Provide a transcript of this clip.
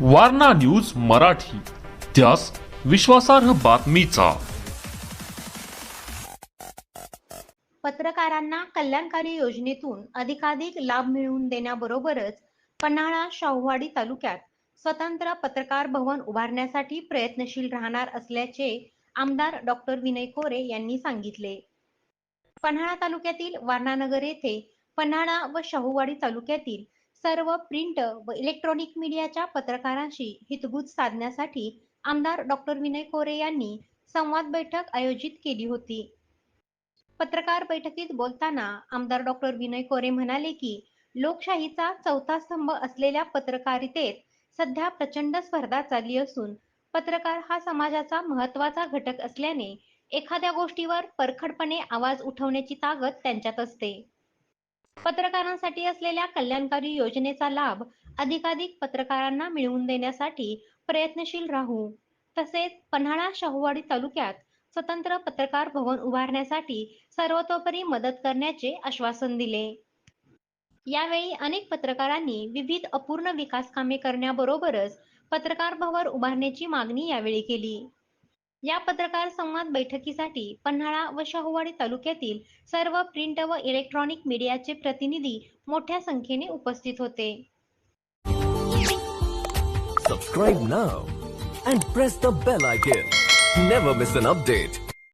Warna news Marathi. त्यास विश्वासार्ह बातमीचा. पत्रकारांना कल्याणकारी योजनेतून अधिकाधिक लाभ मिळवून देण्याबरोबरच पन्हाळा शाहूवाडी तालुक्यात स्वतंत्र पत्रकार भवन उभारण्यासाठी प्रयत्नशील राहणार असल्याचे आमदार डॉक्टर विनय कोरे यांनी सांगितले. पन्हाळा तालुक्यातील वारणानगर येथे पन्हाळा व शाहूवाडी तालुक्यातील सर्व प्रिंट व इलेक्ट्रॉनिक मीडियाच्या पत्रकारांशी हितगुज साधण्यासाठी आमदार डॉक्टर विनय कोरे यांनी संवाद बैठक आयोजित केली होती. पत्रकार बैठकीत बोलताना आमदार डॉक्टर विनय कोरे म्हणाले की लोकशाहीचा चौथा स्तंभ असलेल्या पत्रकारितेत सध्या प्रचंड स्पर्धा चालली असून पत्रकार हा समाजाचा महत्त्वाचा घटक असल्याने एखाद्या गोष्टीवर परखडपणे आवाज उठवण्याची ताकद त्यांच्यात असते. पत्रकारांसाठी असलेल्या कल्याणकारी योजनेचा लाभ अधिकाधिक पत्रकारांना मिळवून देण्यासाठी प्रयत्नशील राहू. तसेच पन्हाळा शाहूवाडी तालुक्यात स्वतंत्र पत्रकार भवन उभारण्यासाठी सर्वतोपरी मदत करण्याचे आश्वासन दिले. यावेळी अनेक पत्रकारांनी विविध अपूर्ण विकास कामे करण्याबरोबरच पत्रकार भवन उभारण्याची मागणी यावेळी केली. या पत्रकार संवाद बैठकीसाठी पन्हाळा व शाहूवाडी तालुक्यातील सर्व प्रिंट व इलेक्ट्रॉनिक मीडियाचे प्रतिनिधी मोठ्या संख्येने उपस्थित होते. Subscribe now and press the bell icon never miss an update